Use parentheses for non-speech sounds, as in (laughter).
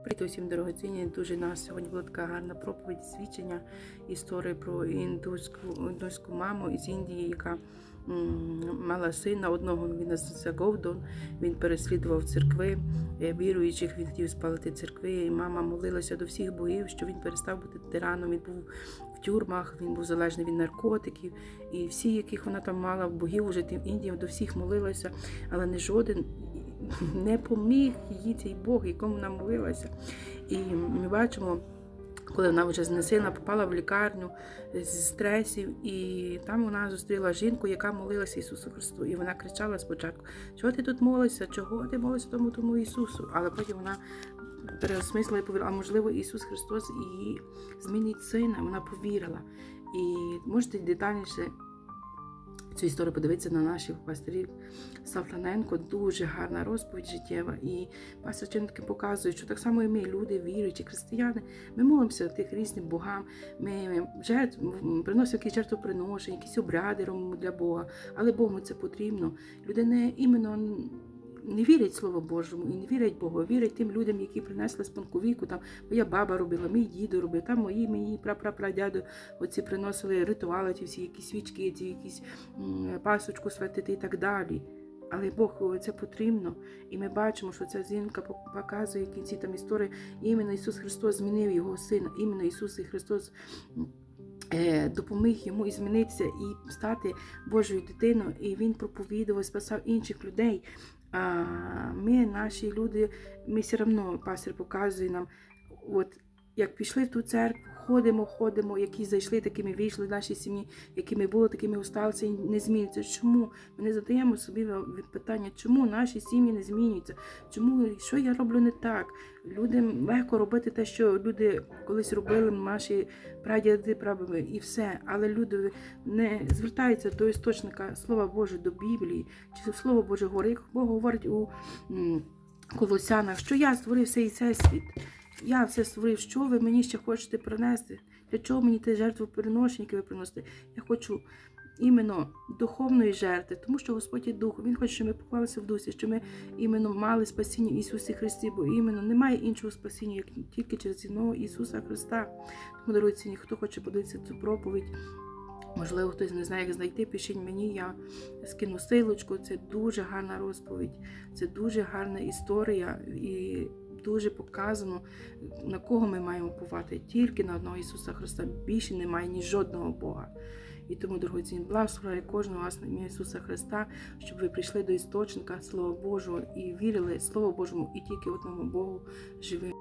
Привіт усім дорогоцінні. Дуже нас сьогодні була така гарна проповідь, свідчення історії про індуську, індуську маму із Індії, яка мала сина одного. Він називався Говдон. Він переслідував церкви е, віруючих. Він хотів спалити церкви. І мама молилася до всіх богів, що він перестав бути тираном. Він був в тюрмах, він був залежний від наркотиків. І всі, яких вона там мала, богів уже тим Індіям, до всіх молилася, але не жоден (laughs) не поміг їй цей Бог, якому вона молилася. І ми бачимо, коли вона вже знесена, попала в лікарню з стресів, і там вона зустріла жінку, яка молилася Ісусу Христу. І вона кричала спочатку: Чого ти тут молишся? Чого ти молишся тому тому Ісусу? Але потім вона переосмислила і повірила, а можливо, Ісус Христос її змінить сина. Вона повірила. І можете детальніше цю історію подивитися на наших пасторів Сафраненко. Дуже гарна розповідь життєва. І пастор Ченки показує, що так само і ми, люди, віруючі, християни, ми молимося тих різним богам, ми жертв, приносимо якісь жертвоприношення, якісь обряди робимо для Бога, але Богу це потрібно. Люди не іменно не вірять Слову Божому і не вірять Богу, вірять тим людям, які принесли спонковіку. Там моя баба робила, мій дідо робив, там мої мої прапрапрадяду оці приносили ритуали, ті всі якісь свічки, ці якісь пасочку святити і так далі. Але Богу це потрібно. І ми бачимо, що ця жінка показує кінці там історії, іменно Ісус Христос змінив його сина, іменно Ісус Христос е, допоміг йому і змінитися і стати Божою дитиною. І Він проповідував, спасав інших людей. Ми, наші люди, ми все одно пастор показує нам, от як пішли в ту церкву, ходимо, ходимо, які зайшли, такими вийшли в наші сім'ї, якими були, такими осталися і не змінюються. Чому? Ми не задаємо собі питання, чому наші сім'ї не змінюються? Чому що я роблю не так? Людям легко робити те, що люди колись робили, наші прадіди, прабаби, і все. Але люди не звертаються до істочника Слова Божого, до Біблії, чи Слово Боже говорить, Бог говорить у Колосянах, що я створив цей світ. Я все створив, що ви мені ще хочете принести? Для чого мені те жертвоприношення, які ви приносите? Я хочу іменно духовної жертви, тому що Господь є дух. Він хоче, щоб ми поклалися в дусі, щоб ми іменно мали спасіння в Ісусі Христі, бо іменно немає іншого спасіння, як тільки через одного Ісуса Христа. Тому, дорогі, хто хоче подивитися цю проповідь. Можливо, хтось не знає, як знайти, пишіть мені, я скину силочку. Це дуже гарна розповідь, це дуже гарна історія і дуже показано, на кого ми маємо повати. Тільки на одного Ісуса Христа. Більше немає ні жодного Бога. І тому, дорогоцінні, благословляю кожного вас на ім'я Ісуса Христа, щоб ви прийшли до істочника Слова Божого і вірили Слову Божому і тільки одному Богу живим.